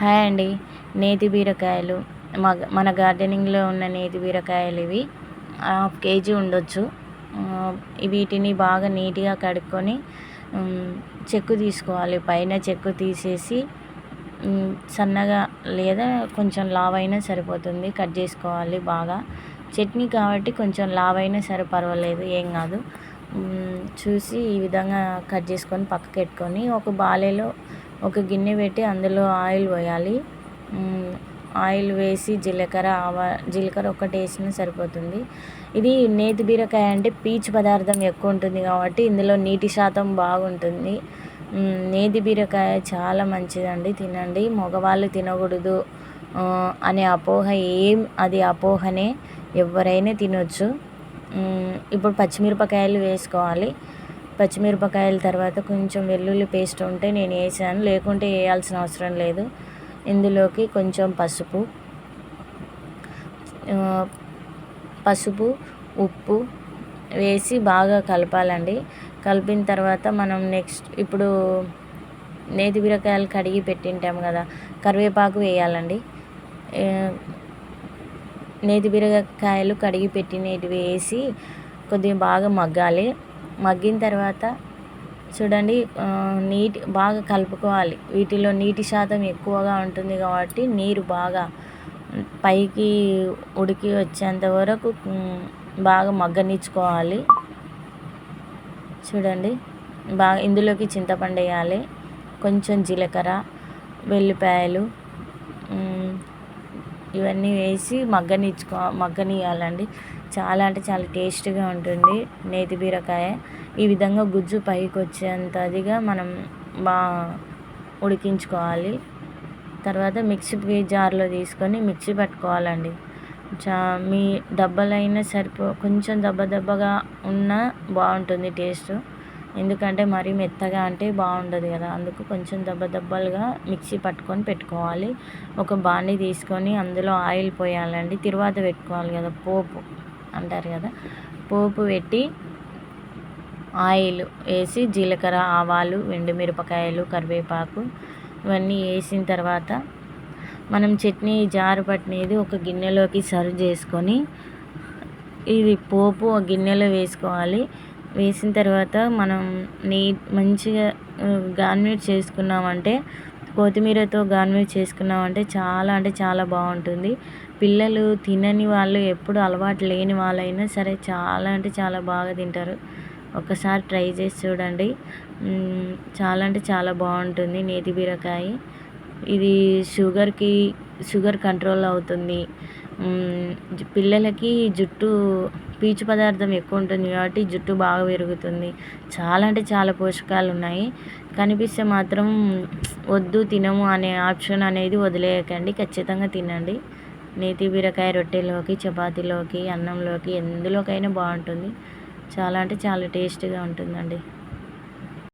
Hi అండి. నేతి బీరకాయలు. మన గార్డెనింగ్లో ఉన్న నేతి బీరకాయలు ఇవి. హాఫ్ కేజీ ఉండొచ్చు. వీటిని బాగా నీట్గా కడుక్కొని చెక్కు తీసుకోవాలి. పైన చెక్కు తీసేసి సన్నగా లేదా కొంచెం లావైనా సరిపోతుంది. కట్ చేసుకోవాలి బాగా. చట్నీ కాబట్టి కొంచెం లావైనా సరే పర్వాలేదు ఏం కాదు. చూసి ఈ విధంగా కట్ చేసుకొని పక్కకు పెట్టుకొని ఒక బాలేలో ఒక గిన్నె పెట్టి అందులో ఆయిల్ పోయాలి ఆయిల్ వేసి జీలకర్ర ఆవా జీలకర్ర ఒక్కటి వేసినా సరిపోతుంది. ఇది నేతి బీరకాయ అంటే పీచు పదార్థం ఎక్కువ ఉంటుంది కాబట్టి ఇందులో నీటి శాతం బాగుంటుంది. నేతి బీరకాయ చాలా మంచిదండి. తినండి. మగవాళ్ళు తినకూడదు. అనే అపోహ ఏం అది అపోహనే ఎవరైనా తినొచ్చు. ఇప్పుడు పచ్చిమిరపకాయలు వేసుకోవాలి. పచ్చిమిరపకాయల తర్వాత కొంచెం వెల్లుల్లి పేస్ట్ ఉంటే నేను వేసాను. లేకుంటే వేయాల్సిన అవసరం లేదు. ఇందులోకి కొంచెం పసుపు పసుపు ఉప్పు వేసి బాగా కలపాలండి. కలిపిన తర్వాత మనం నెక్స్ట్ ఇప్పుడు నేతి బీరకాయలు కడిగి పెట్టింటాం కదా కరివేపాకు వేయాలండి. నేతి బీరకాయలు కడిగి పెట్టినవి వేసి కొద్దిగా బాగా మగ్గాలి. మగ్గిన తర్వాత చూడండి నీటి బాగా కలుపుకోవాలి. వీటిలో నీటి శాతం ఎక్కువగా ఉంటుంది కాబట్టి నీరు బాగా పైకి ఉడికి వచ్చేంత వరకు బాగా మగ్గనిచ్చుకోవాలి. చూడండి బాగా ఇందులోకి చింతపండు వేయాలి. కొంచెం జీలకర్ర వెల్లిపాయలు ఇవన్నీ వేసి మగ్గనిచ్చుకో మగ్గనియాలండి చాలా అంటే చాలా టేస్ట్గా ఉంటుంది నేతి బీరకాయ. ఈ విధంగా గుజ్జు పైకి వచ్చేంతదిగా మనం బాగా ఉడికించుకోవాలి. తర్వాత మిక్సీ జార్లో తీసుకొని మిక్సీ పట్టుకోవాలండి. చా మీ దెబ్బలైనా సరిపో కొంచెం దెబ్బ దెబ్బగా ఉన్నా బాగుంటుంది టేస్ట్. ఎందుకంటే మరీ మెత్తగా అంటే బాగుండదు కదా. అందుకు కొంచెం దెబ్బ దెబ్బలుగా మిక్సీ పట్టుకొని పెట్టుకోవాలి. ఒక బాండి తీసుకొని అందులో ఆయిల్ పోయాలండి. తిరువాత పెట్టుకోవాలి కదా పోపు అంటారు కదా. పోపు పెట్టి ఆయిల్ వేసి జీలకర్ర ఆవాలు మిరపకాయలు కరివేపాకు ఇవన్నీ వేసిన తర్వాత మనం చట్నీ జారు పట్టినది ఒక గిన్నెలోకి సర్వ్ చేసుకొని ఇది పోపు గిన్నెలో వేసుకోవాలి. వేసిన తర్వాత మనం నీట్ మంచిగా గార్నిష్ చేసుకున్నామంటే కొత్తిమీరతో గార్నిష్ చేసుకున్నామంటే చాలా అంటే చాలా బాగుంటుంది. పిల్లలు తినని వాళ్ళు ఎప్పుడు అలవాటు లేని వాళ్ళైనా సరే చాలా అంటే చాలా బాగా తింటారు. ఒకసారి ట్రై చేసి చూడండి. చాలా అంటే చాలా బాగుంటుంది నేతి బీరకాయ. ఇది షుగర్కి షుగర్ కంట్రోల్ అవుతుంది. పిల్లలకి జుట్టు పీచు పదార్థం ఎక్కువ ఉంటుంది కాబట్టి జుట్టు బాగా పెరుగుతుంది. చాలా అంటే చాలా పోషకాలు ఉన్నాయి. కనిపిస్తే మాత్రం వద్దు తినము అనే ఆప్షన్ అనేది వదిలేయకండి. ఖచ్చితంగా తినండి. నేతి బీరకాయ రొట్టెలోకి చపాతీలోకి అన్నంలోకి ఎందులోకైనా బాగుంటుంది. చాలా అంటే చాలా టేస్టీగా ఉంటుందండి.